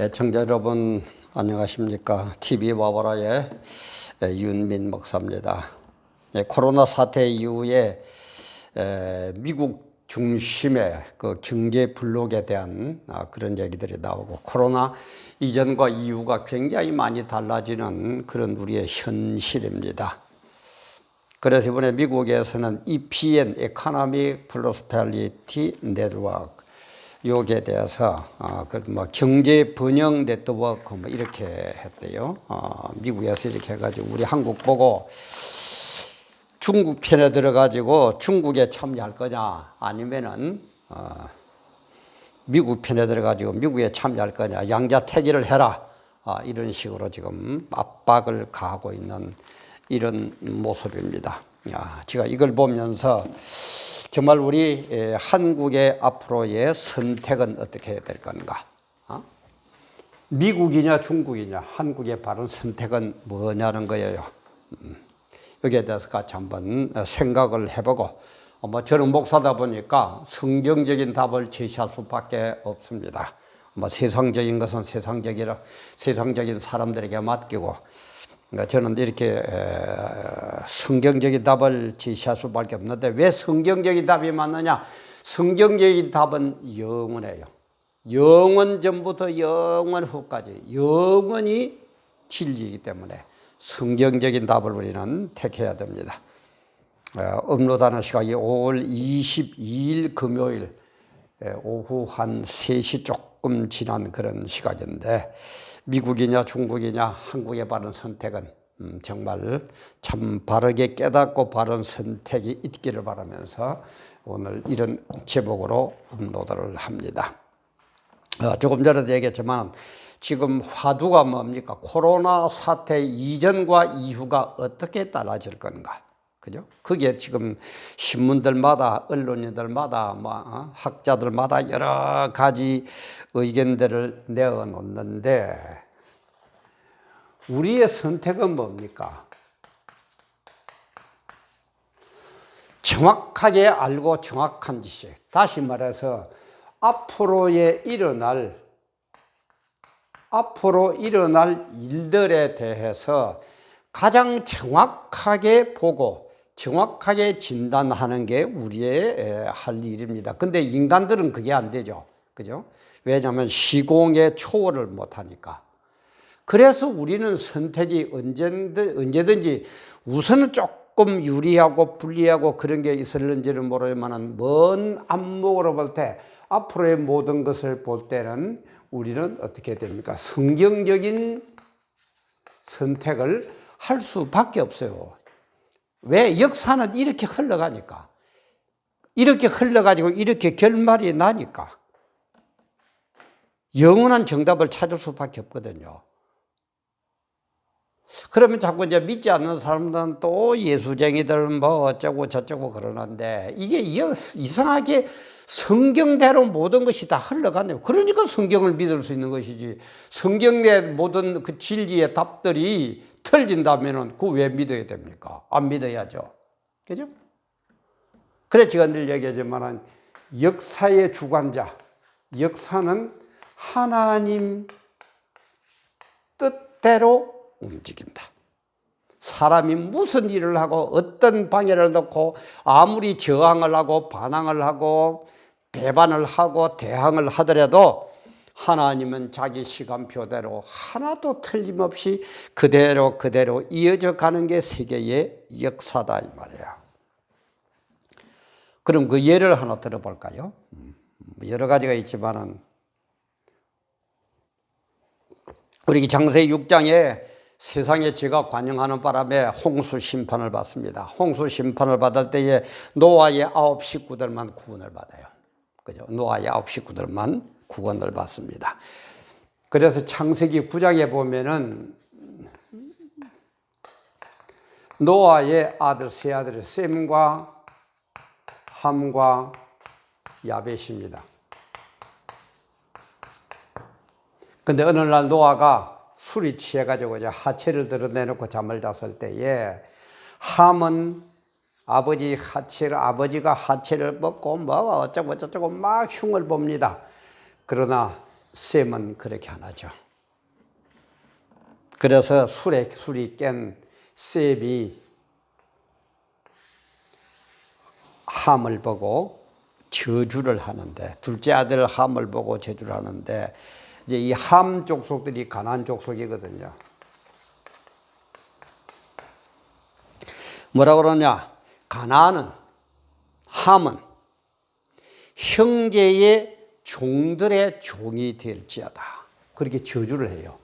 애청자 여러분 안녕하십니까? TV 와보라의 윤민 목사입니다. 예, 코로나 사태 이후에 에, 미국 중심의 그 경제 블록에 대한 아, 그런 얘기들이 나오고 코로나 이전과 이후가 굉장히 많이 달라지는 그런 우리의 현실입니다. 그래서 이번에 미국에서는 EPN, Economic Prosperity Network, 여기에 대해서 어, 그뭐 경제 번영 네트워크 뭐 이렇게 했대요. 어, 미국에서 이렇게 해가지고 우리 한국 보고 중국 편에 들어가지고 중국에 참여할 거냐 아니면은 어, 미국 편에 들어가지고 미국에 참여할 거냐 양자택일을 해라 아, 이런 식으로 지금 압박을 가하고 있는 이런 모습입니다. 야, 제가 이걸 보면서 정말 우리 에, 한국의 앞으로의 선택은 어떻게 해야 될 건가? 어? 미국이냐 중국이냐 한국의 바른 선택은 뭐냐는 거예요. 음, 여기에 대해서 같이 한번 어, 생각을 해보고 어, 뭐 저는 목사다 보니까 성경적인 답을 제시할 수밖에 없습니다. 뭐 세상적인 것은 세상적이라 세상적인 사람들에게 맡기고 그러니까 저는 이렇게 성경적인 답을 제시할 수밖에 없는데 왜 성경적인 답이 맞느냐? 성경적인 답은 영원해요. 영원 전부터 영원 후까지 영원히 진리이기 때문에 성경적인 답을 우리는 택해야 됩니다. 업로다는 시각이 5월 22일 금요일 오후 한 3시 조금 지난 그런 시각인데 미국이냐 중국이냐 한국의 바른 선택은 음, 정말 참 바르게 깨닫고 바른 선택이 있기를 바라면서 오늘 이런 제목으로 업로드를 합니다. 어, 조금 전에도 얘기했지만 지금 화두가 뭡니까? 코로나 사태 이전과 이후가 어떻게 달라질 건가? 그죠? 그게 지금 신문들마다 언론인들마다 뭐 어? 학자들마다 여러 가지 의견들을 내어 놓는데 우리의 선택은 뭡니까? 정확하게 알고 정확한 지식. 다시 말해서 앞으로의 일어날 앞으로 일어날 일들에 대해서 가장 정확하게 보고 정확하게 진단하는 게 우리의 할 일입니다. 근데 인간들은 그게 안 되죠. 그죠? 왜냐하면 시공의 초월을 못 하니까. 그래서 우리는 선택이 언제든지, 언제든지 우선은 조금 유리하고 불리하고 그런 게 있을는지는 모르지만 먼 안목으로 볼 때 앞으로의 모든 것을 볼 때는 우리는 어떻게 됩니까? 성경적인 선택을 할 수밖에 없어요. 왜? 역사는 이렇게 흘러가니까. 이렇게 흘러가지고 이렇게 결말이 나니까. 영원한 정답을 찾을 수밖에 없거든요. 그러면 자꾸 이제 믿지 않는 사람들은 또 예수쟁이들 뭐 어쩌고 저쩌고 그러는데 이게 이상하게 성경대로 모든 것이 다 흘러가네요. 그러니까 성경을 믿을 수 있는 것이지. 성경의 모든 그 진리의 답들이 틀린다면은 그왜 믿어야 됩니까? 안 믿어야죠. 그죠? 그래 제가 늘 얘기하지만은 역사의 주관자, 역사는 하나님 뜻대로 움직인다. 사람이 무슨 일을 하고 어떤 방해를 넣고 아무리 저항을 하고 반항을 하고 배반을 하고 대항을 하더라도 하나님은 자기 시간표대로 하나도 틀림없이 그대로 그대로 이어져 가는 게 세계의 역사다 이 말이야. 그럼 그 예를 하나 들어볼까요? 음, 여러 가지가 있지만은 우리 장세기 6장에 세상에 제가 관영하는 바람에 홍수 심판을 받습니다. 홍수 심판을 받을 때에 노아의 아홉 식구들만 구원을 받아요. 그죠? 노아의 아홉 식구들만 구원을 받습니다. 그래서 창세기 9장에 보면은 노아의 아들 세 아들이 셈과 함과 야벳입니다. 근데 어느 날 노아가 술이 취해가지고 하체를 드러내놓고 잠을 잤을 때에 함은 아버지 하체를 아버지가 하체를 먹고 뭐 어쩌고 저쩌고 막 흉을 봅니다. 그러나 셈은 그렇게 안 하죠. 그래서 술에 술이 깬 셈이 함을 보고 저주를 하는데 둘째 아들 함을 보고 저주를 하는데 이제 이 함 족속들이 가난 족속이거든요. 뭐라 그러냐? 가나안은 함은 형제의 종들의 종이 될지어다. 그렇게 저주를 해요.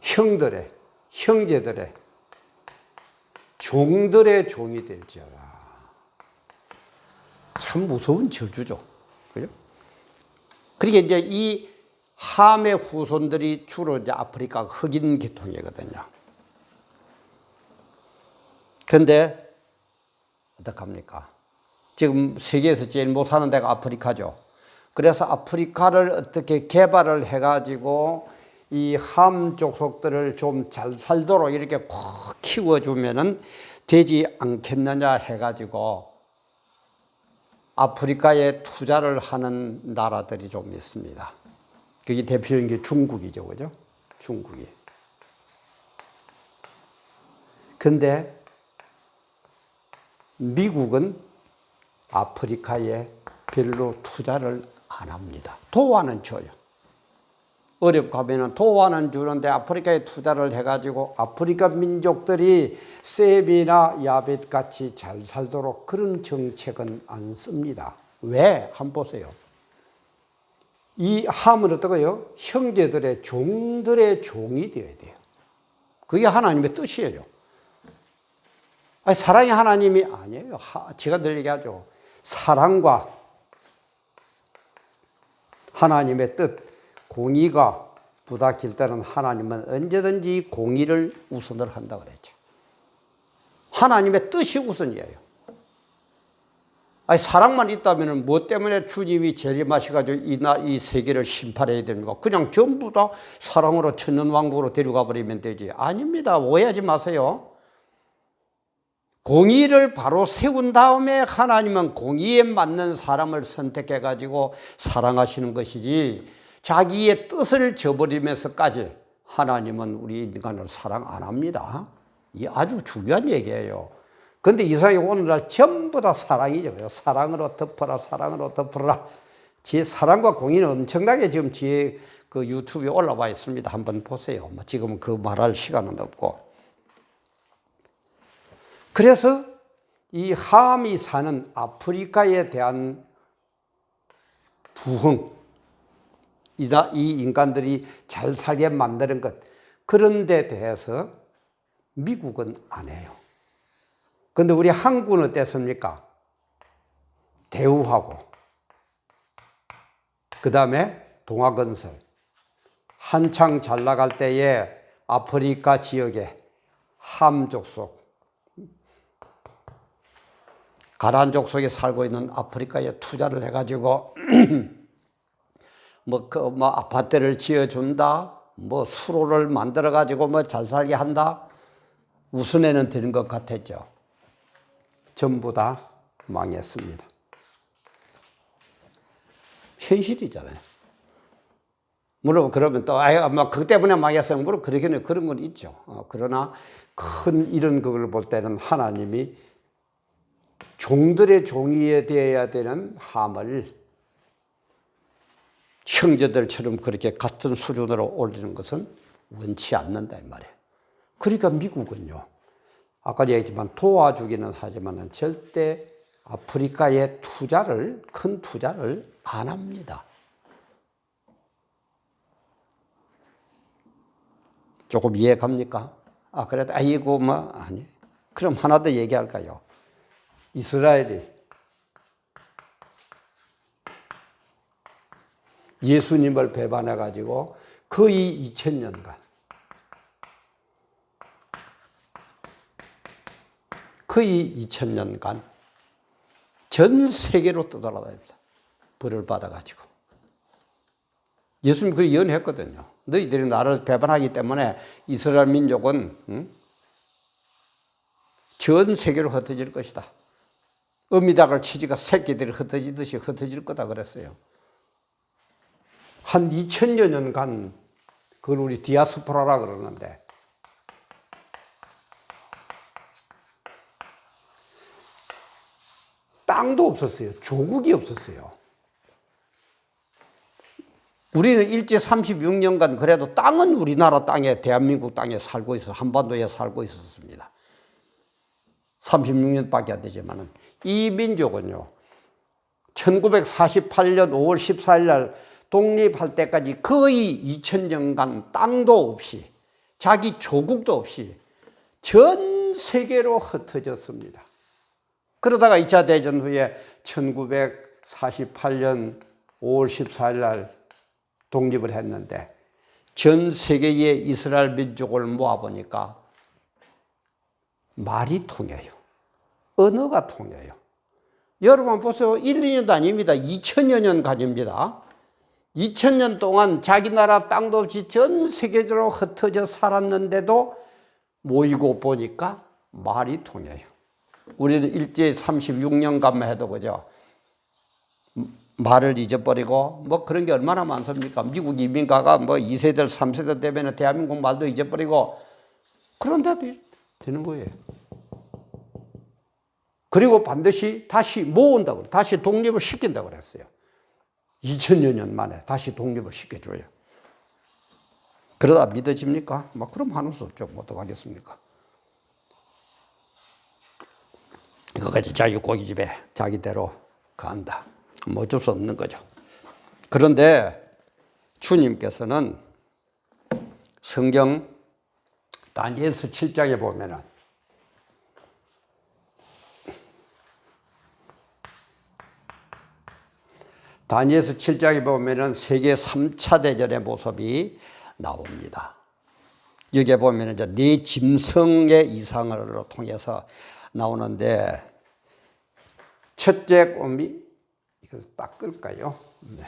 형들의 형제들의 종들의 종이 될지어다. 참 무서운 저주죠. 그죠? 그러게 이제 이 함의 후손들이 주로 이제 아프리카 흑인 계통이거든요. 근데 어떡합니까? 지금 세계에서 제일 못 사는 데가 아프리카죠. 그래서 아프리카를 어떻게 개발을 해가지고 이 함 족속들을 좀 잘 살도록 이렇게 콕 키워주면은 되지 않겠느냐 해가지고 아프리카에 투자를 하는 나라들이 좀 있습니다. 그게 대표적인 게 중국이죠, 그죠? 중국이. 근데 미국은 아프리카에 별로 투자를 안 합니다. 도와는 줘요. 어렵고 하면은 도와는 주는데 아프리카에 투자를 해가지고 아프리카 민족들이 세비나 야벳 같이 잘 살도록 그런 정책은 안 씁니다. 왜? 한번 보세요. 이 함은 어떠고요? 형제들의 종들의 종이 되어야 돼요. 그게 하나님의 뜻이에요. 아니, 사랑이 하나님이 아니에요. 하, 제가 늘 얘기하죠. 사랑과 하나님의 뜻, 공의가 부닥칠 때는 하나님은 언제든지 공의를 우선을 한다 그랬죠. 하나님의 뜻이 우선이에요. 아니, 사랑만 있다면 뭐 때문에 주님이 재림하셔가지고 이, 나, 이 세계를 심판해야 됩니까? 그냥 전부 다 사랑으로 천년왕국으로 데려가 버리면 되지. 아닙니다. 오해하지 마세요. 공의를 바로 세운 다음에 하나님은 공의에 맞는 사람을 선택해 가지고 사랑하시는 것이지 자기의 뜻을 저버리면서까지 하나님은 우리 인간을 사랑 안 합니다. 이 아주 중요한 얘기예요. 근데 이상하게 오늘날 전부 다 사랑이죠. 사랑으로 덮어라, 사랑으로 덮어라. 제 사랑과 공의는 엄청나게 지금 제 그 유튜브에 올라와 있습니다. 한번 보세요. 뭐 지금은 그 말할 시간은 없고. 그래서 이 함이 사는 아프리카에 대한 부흥, 이다 이 인간들이 잘 살게 만드는 것 그런 데 대해서 미국은 안 해요. 근데 우리 한국은 어땠습니까? 대우하고 그 다음에 동아건설 한창 잘 나갈 때에 아프리카 지역에 함족속 가란족 속에 살고 있는 아프리카에 투자를 해가지고 뭐 그 뭐 아파트를 지어준다, 뭐 수로를 만들어 가지고 뭐 잘 살게 한다. 우선에는 되는 것 같았죠. 전부 다 망했습니다. 현실이잖아요. 물론 그러면 또 아유 뭐 그 때문에 망했어요. 물론 그러기는 그런 건 있죠. 어, 그러나 큰 이런 그걸 볼 때는 하나님이 종들의 종이 되어야 되는 함을 형제들처럼 그렇게 같은 수준으로 올리는 것은 원치 않는다 이 말이에요. 그러니까 미국은요. 아까 얘기했지만 도와주기는 하지만 절대 아프리카에 투자를 큰 투자를 안 합니다. 조금 이해 갑니까? 아 그래도 아이고 뭐 아니. 그럼 하나 더 얘기할까요? 이스라엘이 예수님을 배반해 가지고 거의 2000년간 거의 2000년간 전 세계로 떠돌아다닙니다. 벌을 받아 가지고 예수님 그 예언했거든요. 너희들이 나를 배반하기 때문에 이스라엘 민족은 응? 전 세계로 흩어질 것이다. 어미닭을 치지가 새끼들이 흩어지듯이 흩어질 거다 그랬어요. 한 2000여 년간 그걸 우리 디아스포라라 그러는데 땅도 없었어요. 조국이 없었어요. 우리는 일제 36년간 그래도 땅은 우리나라 땅에 대한민국 땅에 살고 있어 한반도에 살고 있었습니다. 36년밖에 안 되지만은 이 민족은요. 1948년 5월 14일 날 독립할 때까지 거의 2000년간 땅도 없이 자기 조국도 없이 전 세계로 흩어졌습니다. 그러다가 2차 대전 후에 1948년 5월 14일 날 독립을 했는데 전 세계의 이스라엘 민족을 모아보니까 말이 통해요. 언어가 통해요. 여러분 보세요. 1, 2년도 아닙니다. 2000여 년 가집니다. 2000년 동안 자기 나라 땅도 없이 전 세계적으로 흩어져 살았는데도 모이고 보니까 말이 통해요. 우리는 일제 36년간만 해도 그죠. 말을 잊어버리고 뭐 그런 게 얼마나 많습니까? 미국 이민가가 뭐 2세들, 3세들 되면 대한민국 말도 잊어버리고 그런데도 되는 거예요. 그리고 반드시 다시 모은다고, 다시 독립을 시킨다고 그랬어요. 2000여 년 만에 다시 독립을 시켜줘요. 그러다 믿어집니까? 뭐 그럼 하는 수 없죠. 뭐 어떡하겠습니까? 그거까지 자기 고깃집에 자기대로 간다. 뭐 어쩔 수 없는 거죠. 그런데 주님께서는 성경 다니엘서 7장에 보면은 다니엘서 7장에 보면은 세계 3차 대전의 모습이 나옵니다. 여기에 보면 이제 네 짐승의 이상을 통해서 나오는데 첫째 꿈이 이걸 딱 끌까요? 네.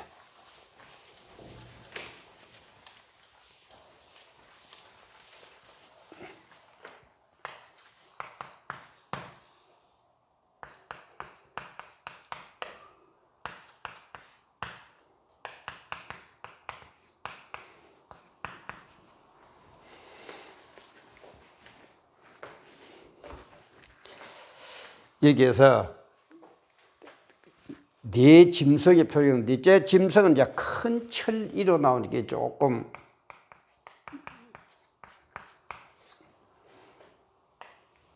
여기에서 네 짐승의 표현, 넷째 짐승은 이제 큰 철이로 나오는 게 조금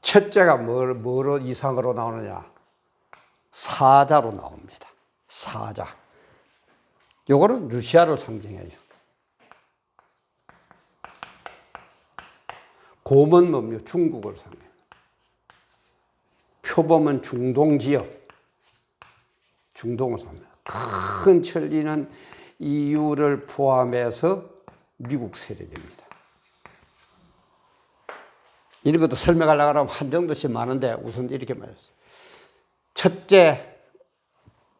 첫째가 뭘, 뭐로 이상으로 나오느냐? 사자로 나옵니다. 사자. 요거는 러시아를 상징해요. 곰은 뭡니까? 중국을 상징해요. 표범은 중동 지역. 중동을 삽니다. 큰 천리는 EU를 포함해서 미국 세력입니다. 이런 것도 설명하려고 하면 한 정도씩 많은데 우선 이렇게 말했어요. 첫째,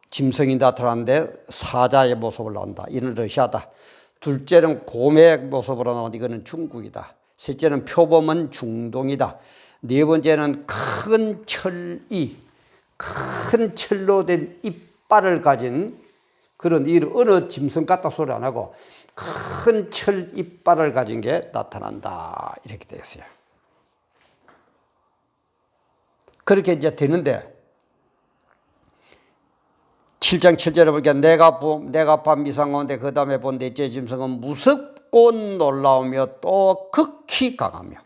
짐승이 나타나는데 사자의 모습을 나온다. 이는 러시아다. 둘째는 곰의 모습으로 나온 이거는 중국이다. 셋째는 표범은 중동이다. 네 번째는 큰 철이, 큰 철로 된 이빨을 가진 그런 이 어느 짐승 같다 소리 안 하고 큰 철 이빨을 가진 게 나타난다. 이렇게 되었어요. 그렇게 이제 되는데 7장 7절에 보니까 내가 보, 내가 밤 이상 가운데 그 다음에 본 넷째 짐승은 무섭고 놀라우며 또 극히 강하며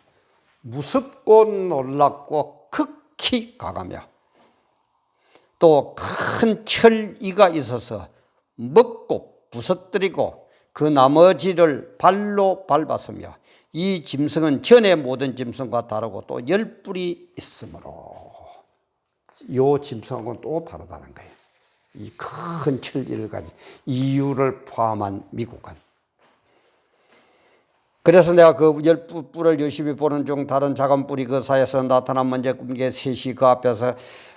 무섭고 놀랍고 극히 강하며 또 큰 철이가 있어서 먹고 부서뜨리고 그 나머지를 발로 밟았으며 이 짐승은 전의 모든 짐승과 다르고 또 열 뿔이 있으므로 요 짐승하고는 또 다르다는 거예요. 이 큰 철지를 가진 이유를 포함한 미국은. 그래서 내가 그 열 뿔을 열심히 보는 중 다른 작은 뿔이 그 사이에서 나타난 먼저 꿈게 셋이 그 앞에서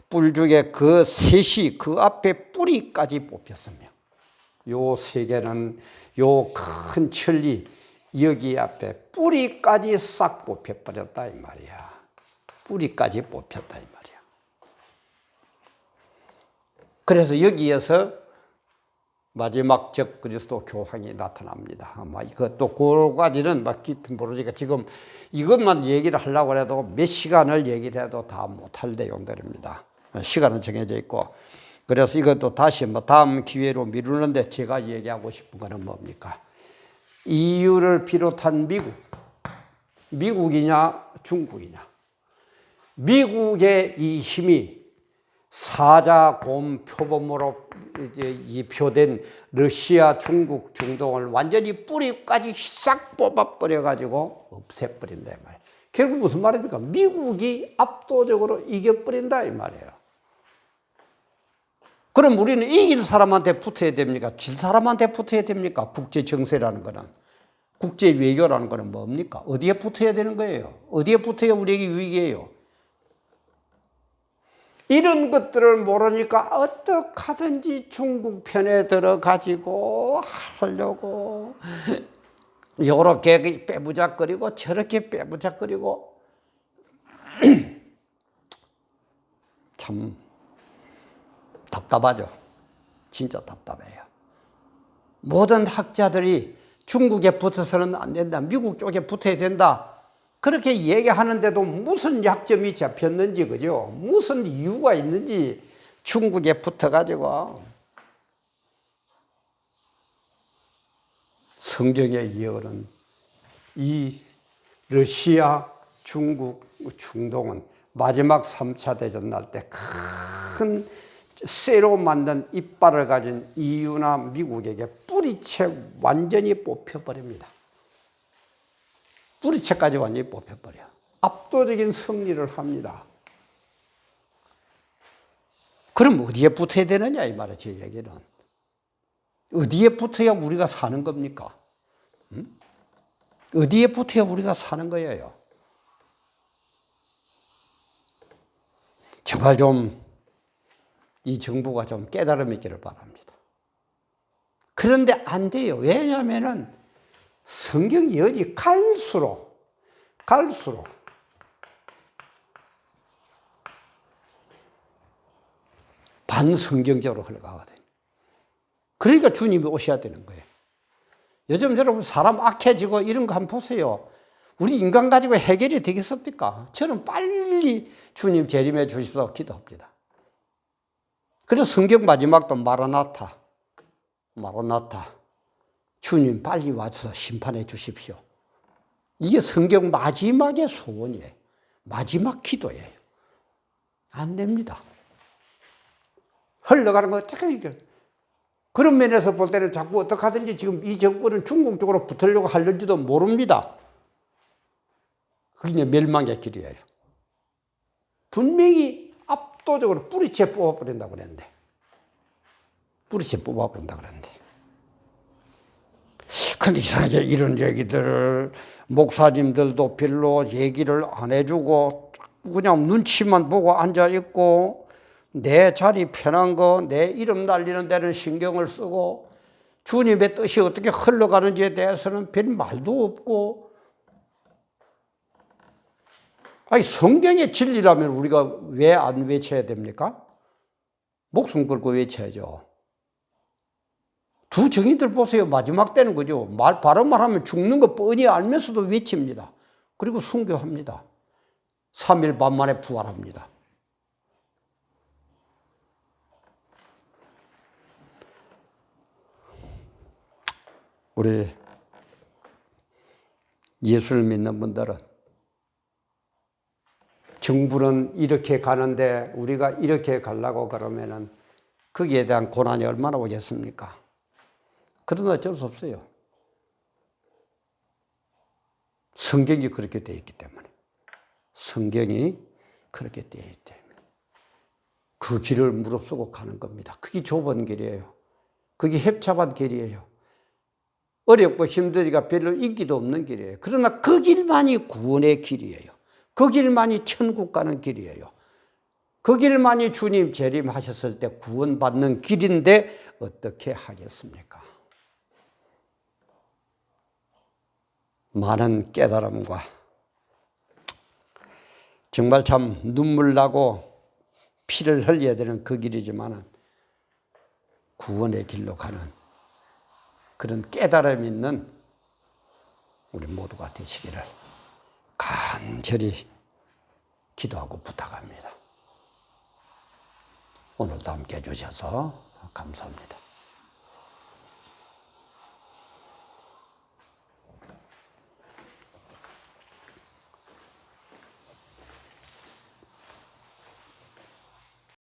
뿔 중에 그 셋이 그 앞에 뿌리까지 뽑혔으며 요세 개는 요 큰 천리 여기 앞에 뿌리까지 싹 뽑혀버렸다 이 말이야. 뿌리까지 뽑혔다 이 말이야. 그래서 여기에서 마지막 적 그리스도 교황이 나타납니다. 아마 이것도 그까지는 막 깊이 모르니까 지금 이것만 얘기를 하려고 해도 몇 시간을 얘기를 해도 다 못할 내용들입니다. 시간은 정해져 있고 그래서 이것도 다시 뭐 다음 기회로 미루는데 제가 얘기하고 싶은 거는 뭡니까? EU를 비롯한 미국, 미국이냐 중국이냐. 미국의 이 힘이 사자곰 표범으로 이제 이 표된 러시아, 중국, 중동을 완전히 뿌리까지 싹 뽑아버려 가지고 없애버린다 이 말이에요. 결국 무슨 말입니까? 미국이 압도적으로 이겨버린다 이 말이에요. 그럼 우리는 이길 사람한테 붙어야 됩니까? 진 사람한테 붙어야 됩니까? 국제 정세라는 거는 국제 외교라는 거는 뭡니까? 어디에 붙어야 되는 거예요? 어디에 붙어야 우리에게 유익이에요? 이런 것들을 모르니까 어떻게 하든지 중국 편에 들어가지고 하려고 요렇게 빼부작거리고 저렇게 빼부작거리고 참 답답하죠. 진짜 답답해요. 모든 학자들이 중국에 붙어서는 안 된다. 미국 쪽에 붙어야 된다. 그렇게 얘기하는데도 무슨 약점이 잡혔는지, 그죠? 무슨 이유가 있는지 중국에 붙어가지고 성경의 예언은 이 러시아, 중국, 중동은 마지막 3차 대전 날 때 큰 쇠로 만든 이빨을 가진 EU나 미국에게 뿌리채 완전히 뽑혀버립니다. 뿌리채까지 완전히 뽑혀버려. 압도적인 승리를 합니다. 그럼 어디에 붙어야 되느냐 이 말이야 제 얘기는. 어디에 붙어야 우리가 사는 겁니까? 음? 어디에 붙어야 우리가 사는 거예요? 제발 좀 이 정부가 좀 깨달음 있기를 바랍니다. 그런데 안 돼요. 왜냐하면은 성경이 어디 갈수록, 갈수록 반성경적으로 흘러가거든요. 그러니까 주님이 오셔야 되는 거예요. 요즘 여러분 사람 악해지고 이런 거 한번 보세요. 우리 인간 가지고 해결이 되겠습니까? 저는 빨리 주님 재림해 주십사 기도합니다. 그래서 성경 마지막도 마라나타, 마라나타. 주님 빨리 와서 심판해 주십시오. 이게 성경 마지막의 소원이에요. 마지막 기도예요. 안 됩니다. 흘러가는 거 어떻게 그런 면에서 볼 때는 자꾸 어떻게 하든지 지금 이 정권은 중국 쪽으로 붙으려고 하는지도 모릅니다. 그게 멸망의 길이에요. 분명히 압도적으로 뿌리채 뽑아버린다고 그랬는데. 뿌리채 뽑아버린다고 그랬는데. 근데 이상하게 이런 얘기들을 목사님들도 별로 얘기를 안 해주고 그냥 눈치만 보고 앉아있고 내 자리 편한 거, 내 이름 날리는 데는 신경을 쓰고 주님의 뜻이 어떻게 흘러가는지에 대해서는 별 말도 없고 아니 성경의 진리라면 우리가 왜 안 외쳐야 됩니까? 목숨 걸고 외쳐야죠. 두 정의들 보세요. 마지막 때는 그죠. 말, 바로 말하면 죽는 거 뻔히 알면서도 외칩니다. 그리고 순교합니다. 3일 반 만에 부활합니다. 우리 예수를 믿는 분들은 정부는 이렇게 가는데 우리가 이렇게 가려고 그러면은 거기에 대한 고난이 얼마나 오겠습니까? 그러나 어쩔 수 없어요. 성경이 그렇게 되어 있기 때문에. 성경이 그렇게 되어 있기 때문에. 그 길을 무릅쓰고 가는 겁니다. 그게 좁은 길이에요. 그게 협잡한 길이에요. 어렵고 힘들기가 별로 인기도 없는 길이에요. 그러나 그 길만이 구원의 길이에요. 그 길만이 천국 가는 길이에요. 그 길만이 주님 재림하셨을 때 구원받는 길인데 어떻게 하겠습니까? 많은 깨달음과 정말 참 눈물 나고 피를 흘려야 되는 그 길이지만은 구원의 길로 가는 그런 깨달음 있는 우리 모두가 되시기를 간절히 기도하고 부탁합니다. 오늘도 함께 해주셔서 감사합니다.